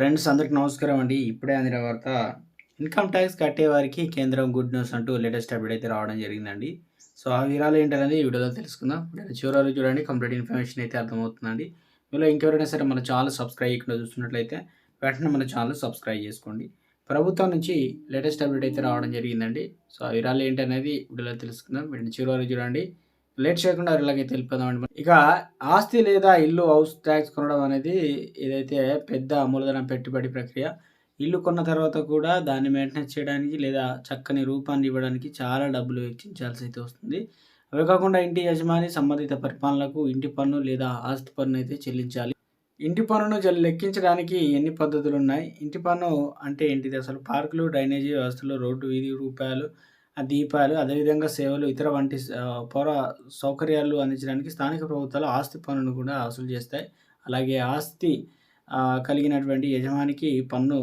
Friends అందరికి నమస్కారం అండి. ఇప్పుడే అందిన వార్త ఇన్కమ్ ట్యాక్స్ కట్టేవారికి కేంద్రం గుడ్ న్యూస్ అంటూ లేటెస్ట్ అప్డేట్ అయితే రావడం జరిగిందండి. సో ఆ వివరాలు ఏంటనేది ఈ వీడియోలో తెలుసుకుందాం. చివరాలు చూడండి కంప్లీట్ ఇన్ఫర్మేషన్ అయితే అర్థమవుతుందండి. మీలో ఇంకెవరైనా సరే మన ఛానల్ సబ్స్క్రైబ్ చేయకుండా చూస్తున్నట్లయితే వెంటనే మన ఛానల్ సబ్స్క్రైబ్ చేసుకోండి. ప్రభుత్వం నుంచి లేటెస్ట్ అప్డేట్ అయితే రావడం జరిగిందండి. సో ఆ వివరాలు ఏంటనేది వీడియోలో తెలుసుకుందాం. వీటిని చివరి చూడండి. లేట్ చేయకుండా ఇలాగే తెలిపదామండి ఇక ఆస్తి లేదా ఇల్లు హౌస్ ట్యాక్స్ కొనడం అనేది ఏదైతే పెద్ద మూలధనం పెట్టుబడి ప్రక్రియ ఇల్లు కొన్న తర్వాత కూడా దాన్ని మెయింటెనెన్స్ చేయడానికి లేదా చక్కని రూపాన్ని ఇవ్వడానికి చాలా డబ్బులు వెచ్చించాల్సి అయితే వస్తుంది. అవి కాకుండా ఇంటి యజమాని సంబంధిత పరిపాలనకు ఇంటి పన్ను లేదా ఆస్తి పన్ను అయితే చెల్లించాలి. ఇంటి పన్నును లెక్కించడానికి ఎన్ని పద్ధతులు ఉన్నాయి? ఇంటి పన్ను అంటే ఏంటిది? అసలు పార్కులు డ్రైనేజీ వ్యవస్థలు రోడ్డు వీధి రూపాయలు దీపాలు అదేవిధంగా సేవలు ఇతర వంటి పౌర సౌకర్యాలు అందించడానికి స్థానిక ప్రభుత్వాలు ఆస్తి పన్నును కూడా వసూలు చేస్తాయి. అలాగే ఆస్తి కలిగినటువంటి యజమానికి పన్ను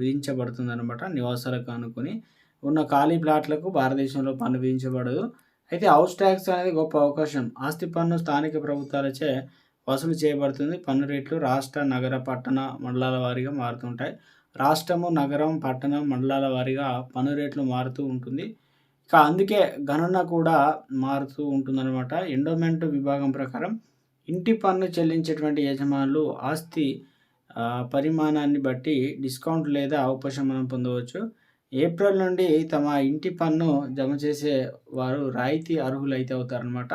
విధించబడుతుంది అనమాట నివాసాలకు అనుకుని. ఉన్న ఖాళీ ప్లాట్లకు భారతదేశంలో పన్ను విధించబడదు. అయితే హౌస్ ట్యాక్స్ అనేది గొప్ప అవకాశం. ఆస్తి పన్ను స్థానిక ప్రభుత్వాలచే వసూలు చేయబడుతుంది. పన్ను రేట్లు రాష్ట్ర నగర పట్టణ మండలాల వారీగా మారుతుంటాయి రాష్ట్రము నగరం పట్టణం మండలాల వారీగా పన్ను రేట్లు మారుతూ ఉంటుంది. ఇక అందుకే గణన కూడా మారుతూ ఉంటుందన్నమాట. ఎండోమెంట్ విభాగం ప్రకారం ఇంటి పన్ను చెల్లించేటువంటి యజమానులు ఆస్తి పరిమాణాన్ని బట్టి డిస్కౌంట్ లేదా ఉపశమనం పొందవచ్చు. ఏప్రిల్ నుండి తమ ఇంటి పన్ను జమ చేసే వారు రాయితీ అర్హులైతే అవుతారనమాట